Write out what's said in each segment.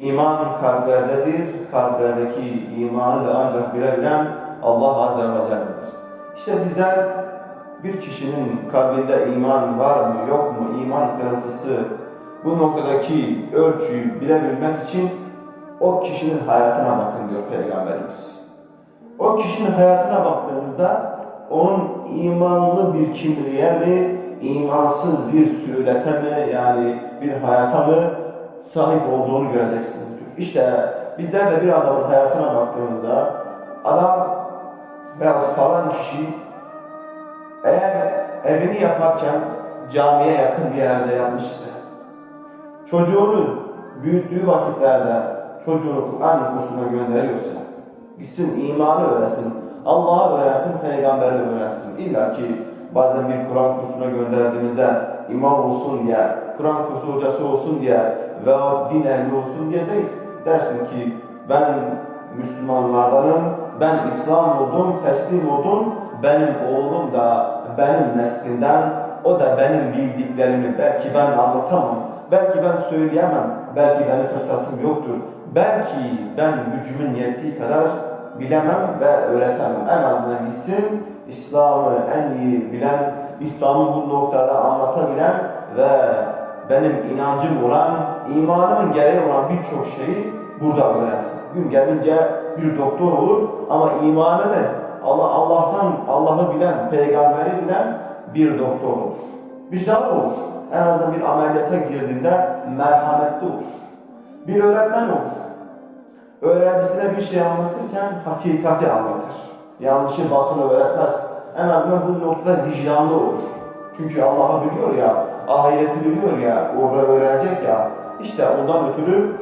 İman kalplerdedir. Kalplerdeki imanı da ancak bilebilen Allah Azze ve Celle'dir. İşte bizler bir kişinin kalbinde iman var mı yok mu, iman kırıntısı bu noktadaki ölçüyü bilebilmek için o kişinin hayatına bakın diyor Peygamberimiz. O kişinin hayatına baktığınızda onun imanlı bir kimliğe mi, imansız bir sülete mi yani bir hayata mı sahip olduğunu göreceksiniz. İşte bizler de bir adamın hayatına baktığımızda adam veyahut falan kişi eğer evini yaparken camiye yakın bir yerde yanlış ise çocuğunu büyüttüğü vakitlerde çocuğunu Kur'an kursuna gönderiyorsa gitsin imanı öğrensin, Allah'ı öğrensin, peygamberi öğrensin. İlla ki bazen bir Kur'an kursuna gönderdiğimizde imam olsun diye, Kur'an kursu hocası olsun diye veya din ehli olsun diye değil. Dersin ki ben Müslümanlardanım, ben İslam oldum, teslim oldum, benim oğlum da benim neslinden, o da benim bildiklerimi belki ben anlatamam, belki ben söyleyemem, belki benim fırsatım yoktur, belki ben gücümün yettiği kadar bilemem ve öğretemem. En azından gitsin, İslam'ı en iyi bilen, İslam'ı bu noktada anlatabilen ve benim inancım olan, imanımın gereği olan birçok şeyi burada öğrensin. Gün gelince bir doktor olur ama imanı ne? Allah Allah'tan Allah'ı bilen, peygamberi bilen bir doktor olur. Vicdanlı olur. En azından bir ameliyata girdiğinde merhametli olur. Bir öğretmen olur. Öğrencisine bir şey anlatırken hakikati anlatır. Yanlışı batılı öğretmez. En azından bu noktada vicdanlı olur. Çünkü Allah'ı biliyor ya, ahireti biliyor ya, orada öğrenecek ya. İşte ondan ötürü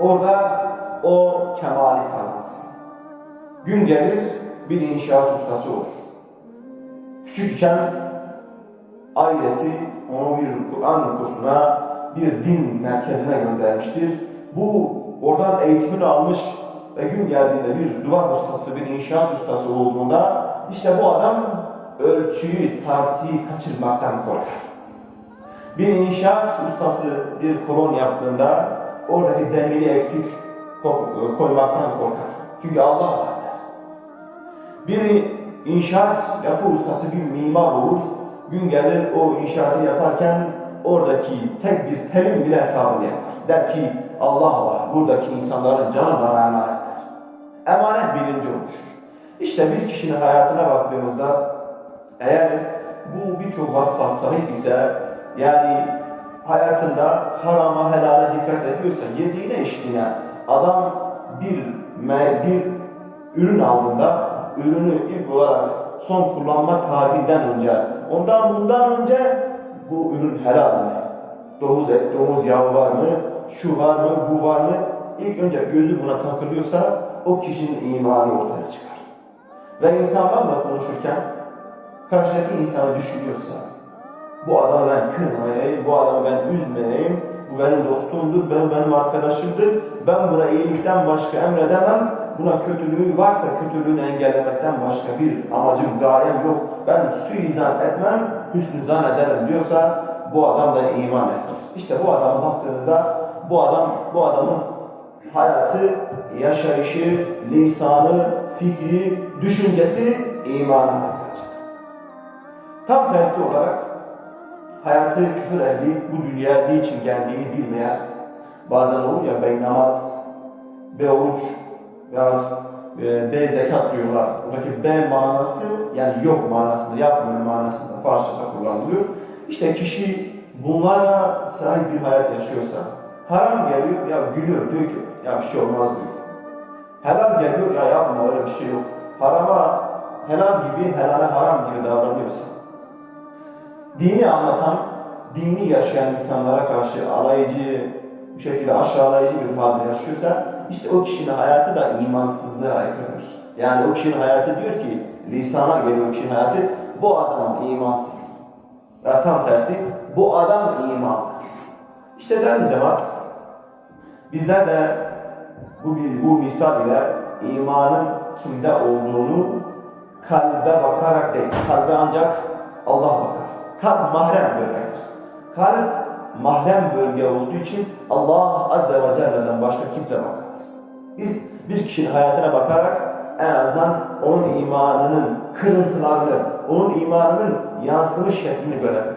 orada o kemali kazansın. Gün gelir bir inşaat ustası olur. Küçükken ailesi onu bir Kur'an kursuna, bir din merkezine göndermiştir. Bu oradan eğitimini almış ve gün geldiğinde bir duvar ustası, bir inşaat ustası olduğunda işte bu adam ölçüyü, tartıyı kaçırmaktan korkar. Bir inşaat ustası bir kolon yaptığında oradaki demiri eksik ko- koymaktan korkar. Çünkü Allah var der. Bir inşaat yapı ustası bir mimar olur. Gün gelir o inşaatı yaparken oradaki tek bir telin bile hesabını yapar. Der ki Allah var. Buradaki insanların canı bana emanet der. Emanet bilinci oluşur. İşte bir kişinin hayatına baktığımızda eğer bu birçok vasfa sahip ise yani hayatında harama helale dikkat ediyorsa yediğine içtiğine adam bir bir ürün aldığında ürünü ilk olarak son kullanma tarihinden önce ondan bundan önce bu ürün helal mi? Domuz et, domuz yağı var mı? Şu var mı? Bu var mı? İlk önce gözü buna takılıyorsa o kişinin imanı ortaya çıkar. Ve insanlarla konuşurken karşıdaki insanı düşünüyorsa bu adamı ben kırmayayım, bu adamı ben üzmeyeyim, bu benim dostumdur, ben benim arkadaşımdır, ben buna iyilikten başka emredemem, buna kötülüğü varsa kötülüğünü engellemekten başka bir amacım, gayem yok, ben suizan etmem, hüsnü zan ederim diyorsa bu adam da iman etmez. İşte bu adama baktığınızda bu adam, bu adamın hayatı, yaşayışı, lisanı, fikri, düşüncesi imana bakacak. Tam tersi olarak hayatı küfür ehli bu dünya niçin geldiğini bilmeyen bazen olur ya bey namaz, be oruç veya e, B zekat diyorlar. Buradaki B manası yani yok manasında, yapmıyorum manasında Farsçada kullanılıyor. İşte kişi bunlara sahip bir hayat yaşıyorsa haram geliyor ya gülüyor diyor ki ya bir şey olmaz diyor. Helal geliyor ya yapma öyle bir şey yok. Harama helal gibi, helale haram gibi dini anlatan, dini yaşayan insanlara karşı alaycı, bir şekilde aşağılayıcı bir halde yaşıyorsa işte o kişinin hayatı da imansızlığa aykırıdır. Yani o kişinin hayatı diyor ki lisana geliyor o kişinin hayatı bu adam imansız. Ya tam tersi bu adam imanlı. İşte değerli cemaat bizler de bu, bu misal ile imanın kimde olduğunu kalbe bakarak değil, kalbe ancak Allah bakar. Kalp mahrem bölgedir. Kalp mahrem bölge olduğu için Allah Azze ve Celle'den başka kimse bakamaz. Biz bir kişinin hayatına bakarak en azından onun imanının kırıntılarını, onun imanının yansımış şeklini görebiliyoruz.